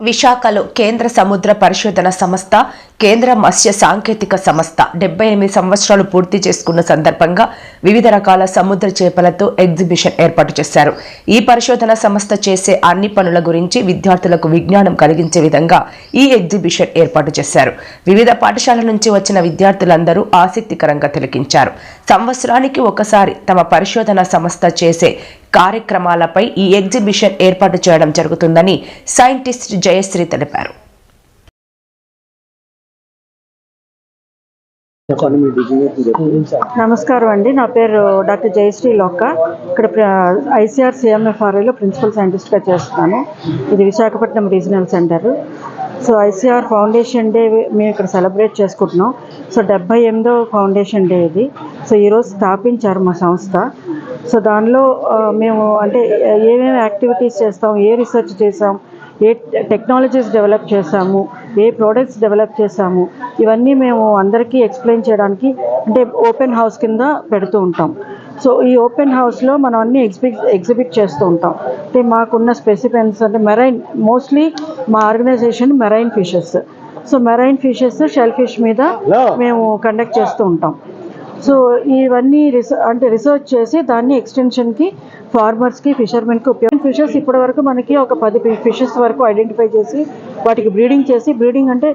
విశాఖలో కేంద్ర సముద్ర పరిశోధన సంస్థ కేంద్ర మత్స్య సాంకేతిక సంస్థ డెబ్బై ఎనిమిది సంవత్సరాలు పూర్తి చేసుకున్న సందర్భంగా వివిధ రకాల సముద్ర చేపలతో ఎగ్జిబిషన్ ఏర్పాటు చేశారు. ఈ పరిశోధన సంస్థ చేసే అన్ని పనుల గురించి విద్యార్థులకు విజ్ఞానం కలిగించే విధంగా ఈ ఎగ్జిబిషన్ ఏర్పాటు చేశారు. వివిధ పాఠశాలల నుంచి వచ్చిన విద్యార్థులందరూ ఆసక్తికరంగా తిలకించారు. సంవత్సరానికి ఒకసారి తమ పరిశోధన సంస్థ చేసే కార్యక్రమాలపై ఈ ఎగ్జిబిషన్ ఏర్పాటు చేయడం జరుగుతుందని సైంటిస్ట్ జయశ్రీ తెలిపారు. నమస్కారం అండి. నా పేరు డాక్టర్ జయశ్రీ లోక్క. ఇక్కడ ఐసీఆర్ సిఎంఎఫ్ఆర్ఐలో ప్రిన్సిపల్ సైంటిస్ట్గా చేస్తున్నాను. ఇది Visakhapatnam regional centre. So ICR foundation day మేము ఇక్కడ సెలబ్రేట్ చేసుకుంటున్నాం. సో డెబ్బై ఎనిమిదో ఫౌండేషన్ డే ఇది. సో ఈరోజు స్థాపించారు మా సంస్థ. సో దానిలో మేము అంటే ఏమేమి యాక్టివిటీస్ చేస్తాం ఏ రీసెర్చ్ చేసాం ఏ టెక్నాలజీస్ డెవలప్ చేసాము ఏ ప్రోడక్ట్స్ డెవలప్ చేసాము ఇవన్నీ మేము అందరికీ ఎక్స్ప్లెయిన్ చేయడానికి అంటే ఓపెన్ హౌస్ కింద పెడుతూ ఉంటాం. సో ఈ ఓపెన్ హౌస్లో మనం అన్ని ఎగ్జిబిట్ ఎగ్జిబిట్ చేస్తూ ఉంటాం. అంటే మాకున్న స్పెసిఫెన్స్ అంటే మెరైన్ మోస్ట్లీ మా organisation marine fishes so marine fishes shell fish మీద మేము కండక్ట్ చేస్తూ ఉంటాం. సో ఇవన్నీ రిస అంటే రీసెర్చ్ చేసి దాన్ని ఎక్స్టెన్షన్కి ఫార్మర్స్కి ఫిషర్మెన్కి ఉపయోగం. ఫిషెస్ ఇప్పటి వరకు మనకి ఒక పది ఫిషెస్ వరకు ఐడెంటిఫై చేసి వాటికి బ్రీడింగ్ చేసి బ్రీడింగ్ అంటే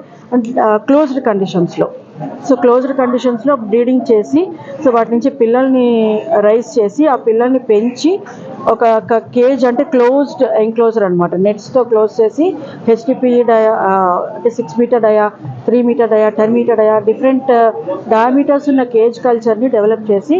క్లోజ్డ్ కండిషన్స్లో సో క్లోజ్డ్ కండిషన్స్లో బ్రీడింగ్ చేసి సో వాటి నుంచి పిల్లల్ని రైస్ చేసి ఆ పిల్లల్ని పెంచి ఒక కేజ్ అంటే క్లోజ్డ్ ఎంక్లోజర్ అనమాట నెట్స్తో క్లోజ్ చేసి హెచ్డిపి డయా అంటే six metre dia three metre dia ten metre dia different diameters ఉన్న కేజ్ కల్చర్ని డెవలప్ చేసి